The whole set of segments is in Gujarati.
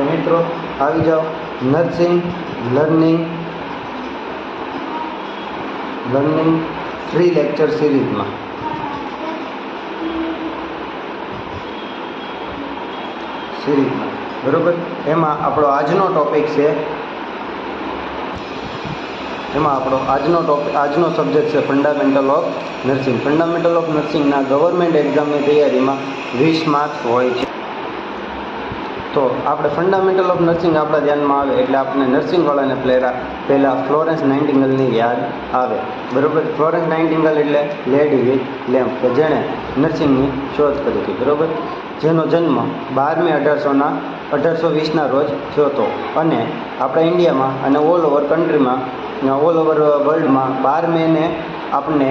તો મિત્રો, આવી જાઓ. Nursing learning learning free lecture સિરીઝમાં સિરીઝમાં બરોબર? એમાં આપણો આજનો ટોપિક છે. એમાં આપણો આજનો ટોપિક આજનો સબ્જેક્ટ છે fundamental of nursing fundamental of નર્સિંગના government એક્ઝામની તૈયારીમાં વીસ માર્ક્સ હોય છે. તો આપણે ફંડામેન્ટલ ઓફ નર્સિંગ આપણા ધ્યાનમાં આવે એટલે આપણે નર્સિંગવાળાને પ્લેરા પહેલાં ફ્લોરેન્સ નાઇન્ટિંગલની યાદ આવે. બરોબર? ફ્લોરેન્સ નાઇન્ટિંગલ એટલે લેડી વિથ લેમ્પ કે જેણે નર્સિંગની શોધ કરી હતી. બરોબર? જેનો જન્મ બારમી અઢારસોના અઢારસો વીસના રોજ થયો હતો. અને આપણા ઇન્ડિયામાં અને ઓલ ઓવર કન્ટ્રીમાં ઓલ ઓવર વર્લ્ડમાં બાર મેને આપણને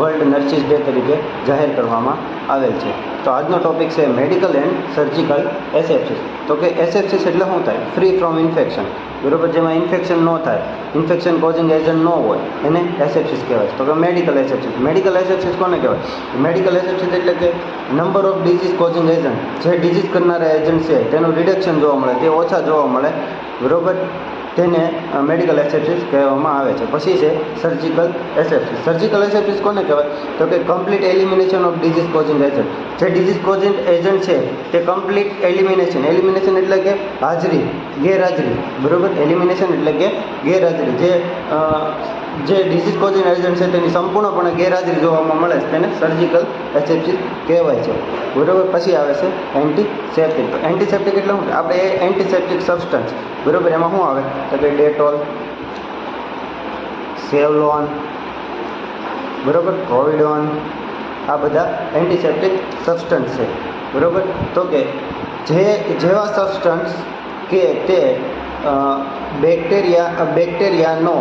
વર્લ્ડ નર્સિસ ડે તરીકે જાહેર કરવામાં આવેલ છે. તો આજનો ટોપિક છે મેડિકલ એન્ડ સર્જિકલ એસેપ્સિસ તો કે એસેપ્સિસ એટલે શું થાય? ફ્રી ફ્રોમ ઇન્ફેક્શન બરોબર? જેમાં ઇન્ફેક્શન ન થાય. ઇન્ફેક્શન કોઝિંગ એજન્ટ ન હોય. એને એસેપ્સિસ કહેવાય તો કે મેડિકલ એસેપ્સિસ મેડિકલ એસેપ્સિસ કોને કહેવાય? મેડિકલ એસેપ્સિસ એટલે કે number of disease causing agent જે ડિઝીઝ કરનારા એજન્ટ છે તેનું રિડક્શન જોવા મળે, તે ઓછા જોવા મળે. બરોબર? તેને મેડિકલ એસેપ્સિસ કહેવામાં આવે છે. પછી છે સર્જિકલ એસેપ્સિસ સર્જિકલ એસેપ્સિસ કોને કહેવાય? તો કે complete elimination of disease causing agent જે ડિઝીઝ કોઝિંગ એજન્ટ છે, તે કમ્પ્લીટ એલિમિનેશન એલિમિનેશન એટલે કે હાજરી, ગેરહાજરી. બરોબર? એલિમિનેશન એટલે કે ગેરહાજરી. જે જે ડિઝીઝ કોઝિંગ એજન્ટ છે તેની સંપૂર્ણપણે ગેરહાજરી જોવામાં મળે છે. તેને સર્જિકલ એસેપ્સિસ કહેવાય છે. બરોબર? પછી આવે છે એન્ટીસેપ્ટિક તો એન્ટીસેપ્ટિક એટલે શું? આપણે એ એન્ટીસેપ્ટિક સબસ્ટન્સ બરોબર? એમાં શું આવે? તો કે ડેટોલ, સેવલોન, બરોબર? કોવિડોન. આ બધા એન્ટીસેપ્ટિક સબસ્ટન્સ છે. બરોબર? તો કે જે, જેવા સબસ્ટન્સ કે તે બેક્ટેરિયા બેક્ટેરિયાનો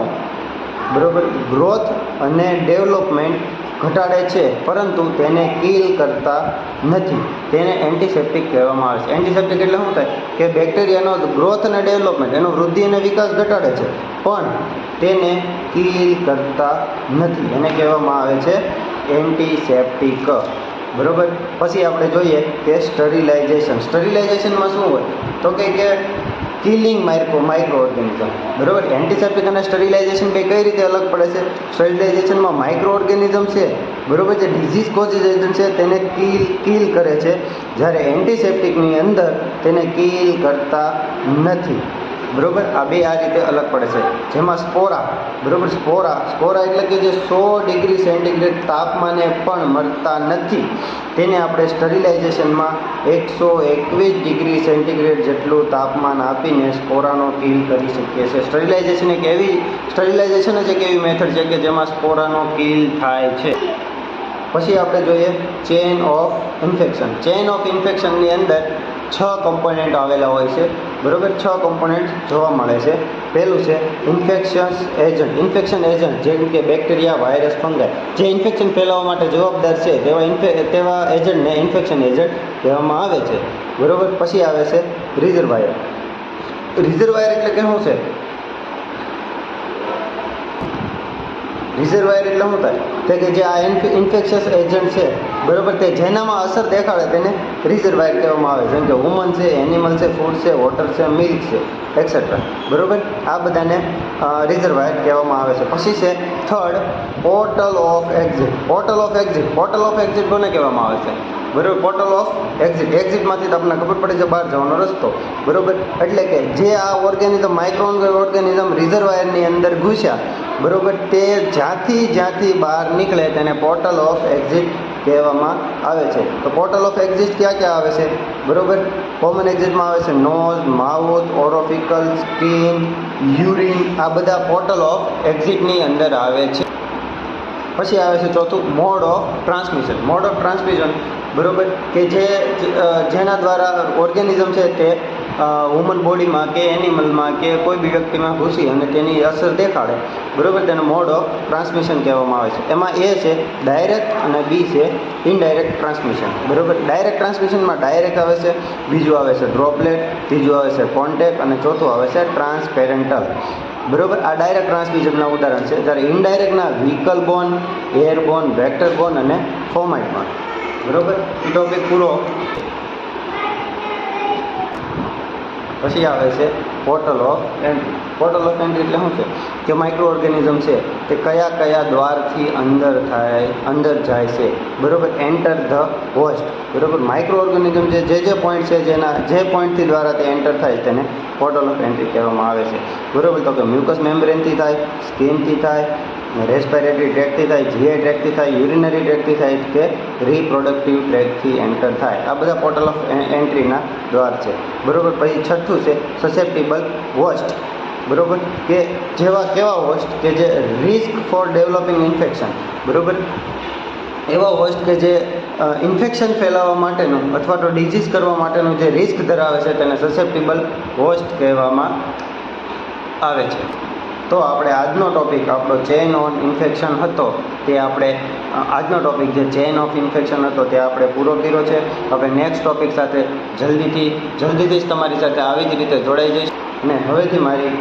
બરોબર? ગ્રોથ અને ડેવલપમેન્ટ ઘટાડે છે, પરંતુ તેને કિલ કરતા નથી. તેને એન્ટિસેપ્ટિક કહેવામાં આવે છે. એન્ટિસેપ્ટિક એટલે શું થાય? કે બેક્ટેરિયાનો ગ્રોથ અને ડેવલપમેન્ટ એનો વૃદ્ધિ અને વિકાસ ઘટાડે છે, પણ તેને કિલ કરતા નથી. એને કહેવામાં આવે છે એન્ટિસેપ્ટિક બરાબર? પછી આપણે જોઈએ કે સ્ટરીલાઇઝેશન સ્ટરીલાઇઝેશનમાં શું હોય? તો કે કિલિંગ માઇક્રો માઇક્રો ઓર્ગેનિઝમ બરોબર? એન્ટિસેપ્ટિક અને સ્ટરીલાઇઝેશન બે કઈ રીતે અલગ પડે છે? સ્ટરીલાઇઝેશનમાં માઇક્રો ઓર્ગેનિઝમ છે. બરાબર જે ડિઝીઝ કોઝિસ એજન્ટ છે. તેને કિલ કિલ કરે છે. જ્યારે એન્ટિસેપ્ટિકની અંદર તેને કિલ કરતા નથી. બરોબર? આ બે આ રીતે અલગ પડે છે. જેમાં સ્પોરા, બરોબર? સ્પોરા સ્પોરા એટલે કે જે સો ડિગ્રી સેન્ટીગ્રેડ તાપમાને પણ મળતા નથી. તેને આપણે સ્ટરીલાઇઝેશનમાં એકસો એકવીસ ડિગ્રી સેન્ટીગ્રેડ જેટલું તાપમાન આપીને સ્પોરાનો કિલ કરી શકીએ છીએ. સ્ટરીલાઇઝેશન એક એવી, સ્ટરીલાઇઝેશન જ એક એવી મેથડ છે કે જેમાં સ્પોરાનો કિલ થાય છે. પછી આપણે જોઈએ chain of infection. Chain of ઇન્ફેક્શનની અંદર છ કમ્પોનન્ટ આવેલા હોય છે. બરોબર? છ કમ્પોનન્ટ જોવા મળે છે. પહેલું છે ઇન્ફેક્શન્સ એજન્ટ ઇન્ફેક્શન એજન્ટ જેમ કે બેક્ટેરિયા વાયરસ ફંગાઈ જે ઇન્ફેક્શન ફેલાવવા માટે જવાબદાર છે, તેવા ઇન્ફે તેવા એજન્ટને ઇન્ફેક્શન એજન્ટ કહેવામાં આવે છે. બરોબર? પછી આવે છે રિઝર્વાયર રિઝર્વાયર એટલે કે શું છે? રિઝર્વાયર એટલે શું થાય? તો કે જે આ ઇન્ફેક્શસ એજન્ટ છે બરોબર, તે જેનામાં અસર દેખાડે તેને રિઝર્વાયર કહેવામાં આવે જેમ કે વુમન છે એનિમલ છે ફૂડ છે વોટર છે મિલ્ક છે એક્સેટ્રા બરોબર? આ બધાને રિઝર્વાયર કહેવામાં આવે છે. પછી છે third portal of exit portal of exit portal of exit કોને કહેવામાં આવે છે? બરોબર પોર્ટલ ઓફ એક્ઝિટ એક્ઝિટમાંથી તમને ખબર પડે છે બહાર જવાનો રસ્તો. બરોબર, એટલે કે જે આ ઓર્ગેનિઝમ માઇક્રો ઓર્ગેનિઝમ રિઝર્વાયરની અંદર ઘૂસ્યા, બરાબર, તે જ્યાંથી જ્યાંથી બહાર નીકળે તેને પોર્ટલ ઓફ એક્ઝિટ કહેવામાં આવે છે. તો પોર્ટલ ઓફ એક્ઝિટ ક્યાં ક્યાં આવે છે? બરાબર કોમન એક્ઝિટમાં આવે છે nose mouth orofaecal skin urine આ બધા પોર્ટલ ઓફ એક્ઝિટની અંદર આવે છે. પછી આવે છે ચોથું mode of transmission mode of transmission બરોબર? કે જે જેના દ્વારા ઓર્ગેનિઝમ છે તે હ્યુમન બોડીમાં કે એનિમલમાં કે કોઈ બી વ્યક્તિમાં ઘૂસી અને તેની અસર દેખાડે, બરોબર? તેને મોડ ઓફ ટ્રાન્સમિશન કહેવામાં આવે છે. એમાં એ છે ડાયરેક્ટ અને બી છે ઇનડાયરેક્ટ ટ્રાન્સમિશન બરોબર? ડાયરેક્ટ ટ્રાન્સમિશનમાં ડાયરેક્ટ આવે છે, બીજું આવે છે ડ્રોપલેટ ત્રીજું આવે છે કોન્ટેક્ટ અને ચોથું આવે છે ટ્રાન્સપેરેન્ટલ બરોબર? આ ડાયરેક્ટ ટ્રાન્સમિશનના ઉદાહરણ છે. જ્યારે ઇનડાયરેક્ટના vehicle borne air borne vector borne અને ફોમાઇટ બોન બરોબર? એ ટોપિક પૂરો. પછી આવે છે portal of entry portal of entry એટલે શું છે? કે માઇક્રો ઓર્ગેનિઝમ છે. તે કયા કયા દ્વારથી અંદર થાય, અંદર જાય છે. બરોબર? એન્ટર ધ હોસ્ટ બરોબર? માઇક્રો ઓર્ગેનિઝમ છે જે જે પોઈન્ટ છે જેના, જે પોઈન્ટથી દ્વારા તે એન્ટર થાય તેને પોર્ટલ ઓફ એન્ટ્રી કહેવામાં આવે છે. બરોબર? તો કે મ્યુકસ મેમ્બ્રેનથી થાય સ્કિનથી થાય રેસ્પિરેટરી ટ્રેકથી થાય જીઆઈ ટ્રેકથી થાય યુરિનરી ટ્રેકથી થાય કે રિપ્રોડક્ટિવ ટ્રેકથી એન્ટર થાય. આ બધા પોર્ટલ ઓફ એન્ટ્રીના દ્વાર છે. બરાબર? પછી છઠ્ઠું છે સસેપ્ટિબલ હોસ્ટ બરાબર? કે જેવા, કેવા હોસ્ટ કે જે રિસ્ક ફોર ડેવલપિંગ ઇન્ફેક્શન બરાબર? એવા હોસ્ટ કે જે ઇન્ફેક્શન ફેલાવવા માટેનું અથવા તો ડિઝીઝ કરવા માટેનું જે રિસ્ક ધરાવે છે તેને સસેપ્ટિબલ હોસ્ટ કહેવામાં આવે છે. તો આપણે આજનો ટોપિક આપણો ચેઇન ઓન ઇન્ફેક્શન હતો, તે આપણે આજનો ટોપિક જે ચેઇન ઓફ ઇન્ફેક્શન હતો તે આપણે પૂરો કર્યો છે. હવે નેક્સ્ટ ટોપિક સાથે જલ્દીથી જલ્દીથી જ તમારી સાથે આવી જ રીતે જોડાઈ જઈશ. અને હવેથી મારી